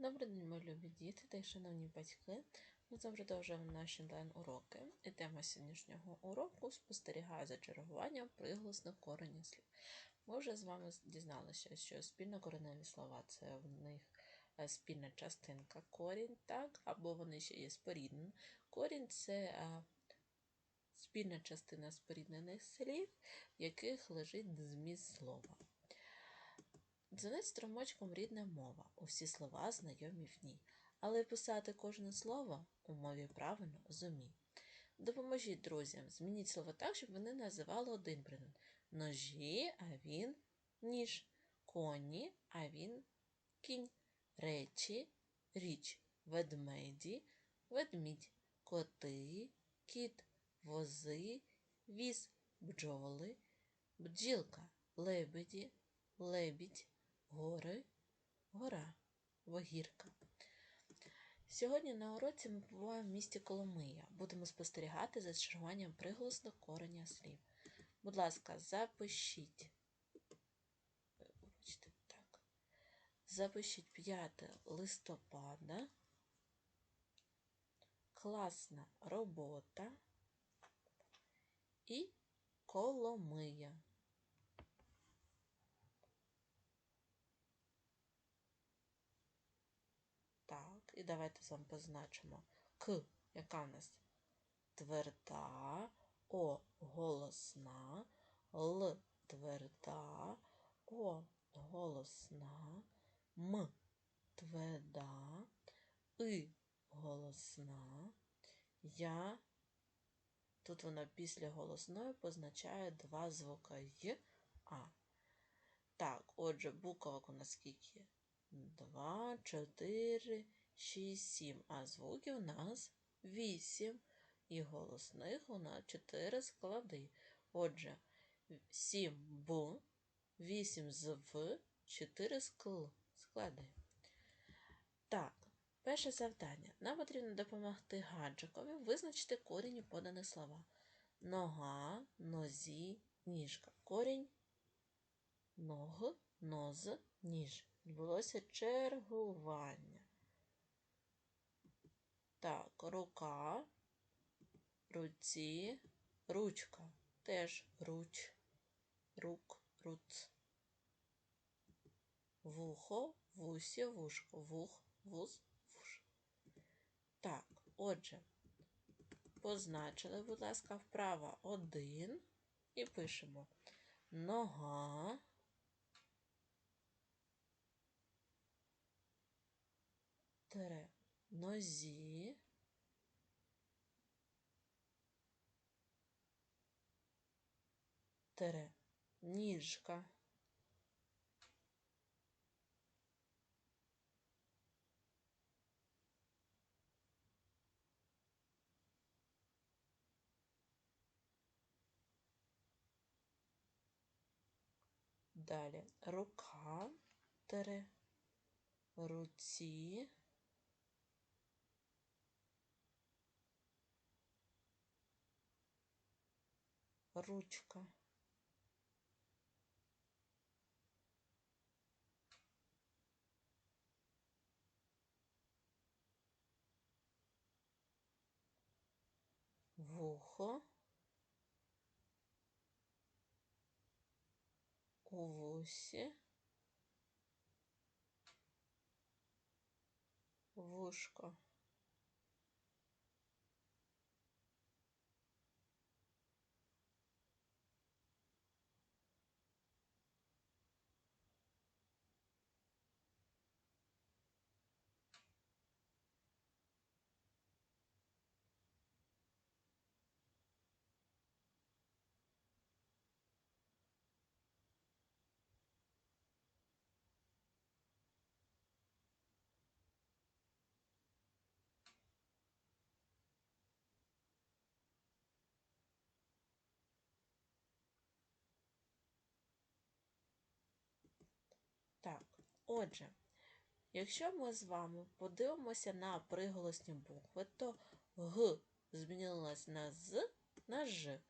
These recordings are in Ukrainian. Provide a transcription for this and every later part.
Добрий день, мої любі діти та шановні батьки. Ми завжди продовжуємо наші онлайн-уроки. І тема сьогоднішнього уроку спостерігає за чергуванням приголосних коренів слів. Ми вже з вами дізналися, що спільнокореневі слова це в них е, спільна частинка корінь, так, або вони ще є споріднені. Корінь це е, спільна частина споріднених слів, в яких лежить зміст слова. Дзвонить струмочком рідна мова, усі слова знайомі в ній, але писати кожне слово у мові правильно зумій. Допоможіть друзям, змініть слово так, щоб вони називали один предмет. Ножі, а він ніж, коні, а він кінь, речі, річ, ведмеді, ведмідь, коти, кіт, вози, віз, бджоли, бджілка, лебеді, лебідь, гори, гора, вогірка. Сьогодні на уроці ми побуваємо в місті Коломия. Будемо спостерігати за чергуванням приголосних корення слів. Будь ласка, запишіть. Так. Запишіть 5 листопада. Класна робота і Коломия. Так, і давайте з вами позначимо. К, яка в нас? Тверда, О. Голосна, Л. Тверда, О. Голосна, М. Тверда, И. Голосна, Я. Тут вона після голосної позначає два звука Й, А. Так, отже, буквок у нас скільки? 2, 4, 6, 7. А звуків у нас 8. І голосних у нас 4 склади. Отже, 7 Б, 8 з В, 4 скл склади. Так, перше завдання. Нам потрібно допомогти гаджикові визначити корінь поданих слова. Нога, нозі, ніжка. Корінь ног, ноз, ніж відбулося чергування. Так, рука, руці, ручка. Теж руч, рук, руц. Вухо, вусі, вушко, вух, вуз, вуш. Так, отже, позначили, будь ласка, вправо один і пишемо нога. тире нозі, тире ніжка. Далі. Рука, тире руці. Ручка. Вухо. У вусі. Вушко. Отже, якщо ми з вами подивимося на приголосні букви, то Г змінилось на З на Ж,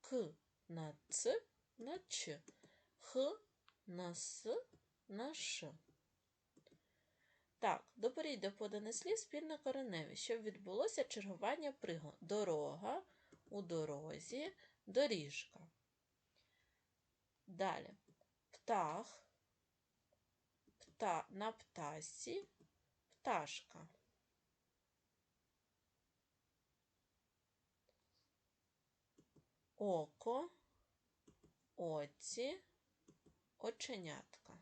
К на Ц на Ч, Х на С на Ш. Так, доберіть до поданих слів спільно кореневі, щоб відбулося чергування пригод. Дорога, у дорозі, доріжка. Далі. Птах, пта, на птасі, пташка. Око, оці, оченятка.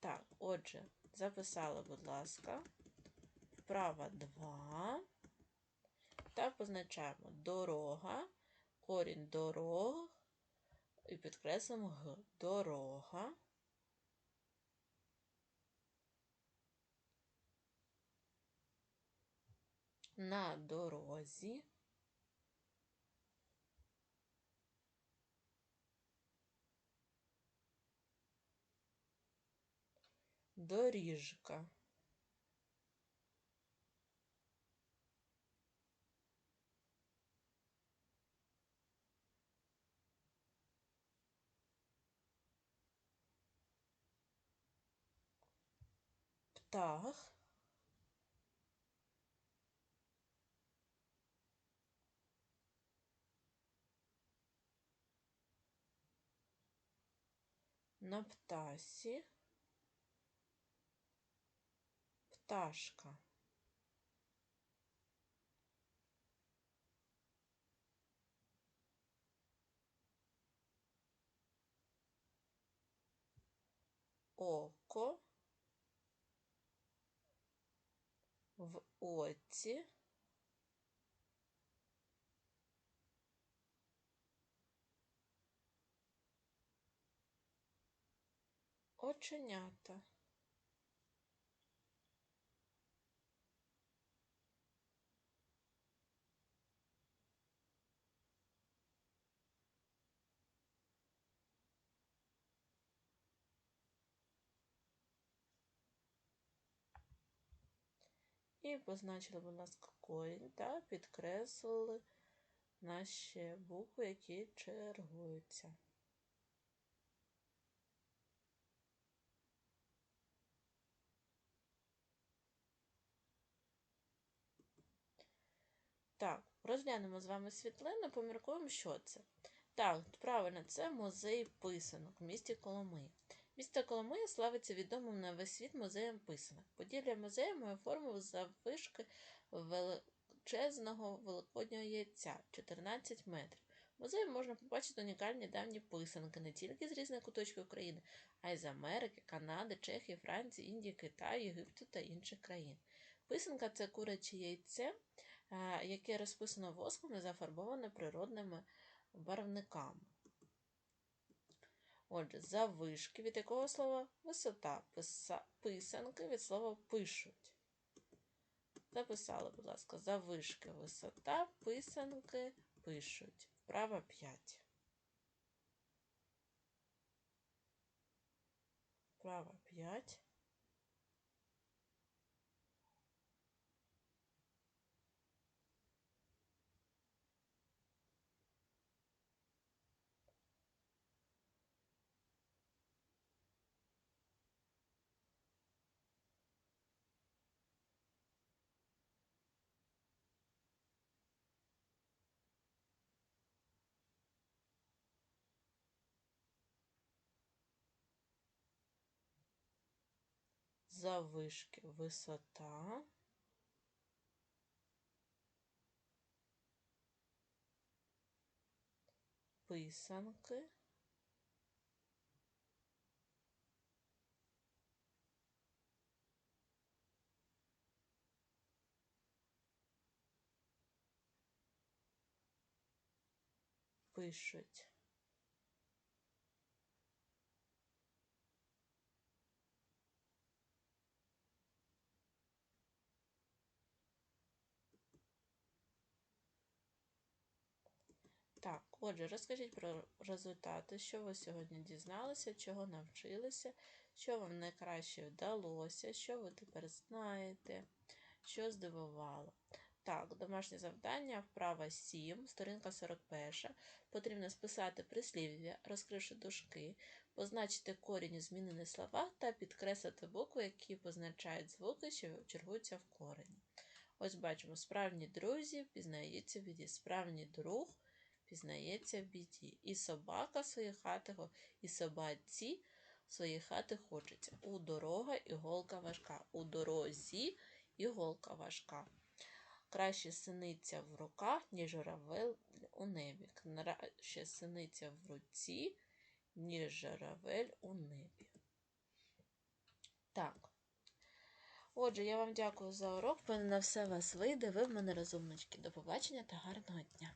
Так, отже, записали, будь ласка, вправа 2. Та позначаємо дорога, корінь дорог і підкреслимо г. Дорога. На дорозі. Доріжка. Птах. На птасі. Пташка. Око. В оці. Оченята. І позначили, будь ласка, корінь та підкреслили наші букви, які чергуються. Так, розглянемо з вами світлину, поміркуємо, що це. Так, правильно, це музей писанок в місті Коломиї. Місто Коломия славиться відомим на весь світ музеєм писанок. Поділля музею має форму заввишки величезного великоднього яйця 14 метрів. В музеї можна побачити унікальні давні писанки не тільки з різних куточків України, а й з Америки, Канади, Чехії, Франції, Індії, Китаю, Єгипту та інших країн. Писанка це куряче яйце, яке розписано воском і зафарбоване природними барвниками. Отже, завишки від якого слова висота. Писа... Писанки від слова пишуть. Записали, будь ласка, завишки висота, писанки пишуть. Вправа 5. Вправа 5. Завишки висота. Писанки. Пишуть. Так, отже, розкажіть про результати, що ви сьогодні дізналися, чого навчилися, що вам найкраще вдалося, що ви тепер знаєте, що здивувало. Так, домашнє завдання, вправа 7, сторінка 41. Потрібно списати прислів'я, розкривши дужки, позначити корінь у змінені слова та підкреслити букви, які позначають звуки, що чергуються в корені. Ось бачимо, справжні друзі пізнаються в біді, справжній друг пізнається в біді. І собака свої хати, і собаці свої хати хочеться. У дорога іголка важка, у дорозі іголка важка. Краще синиця в руках, ніж журавель у небі. Краще синиця в руці, ніж журавель у небі. Так. Отже, я вам дякую за урок. В на все вас вийде. Ви в мене розумнички. До побачення та гарного дня.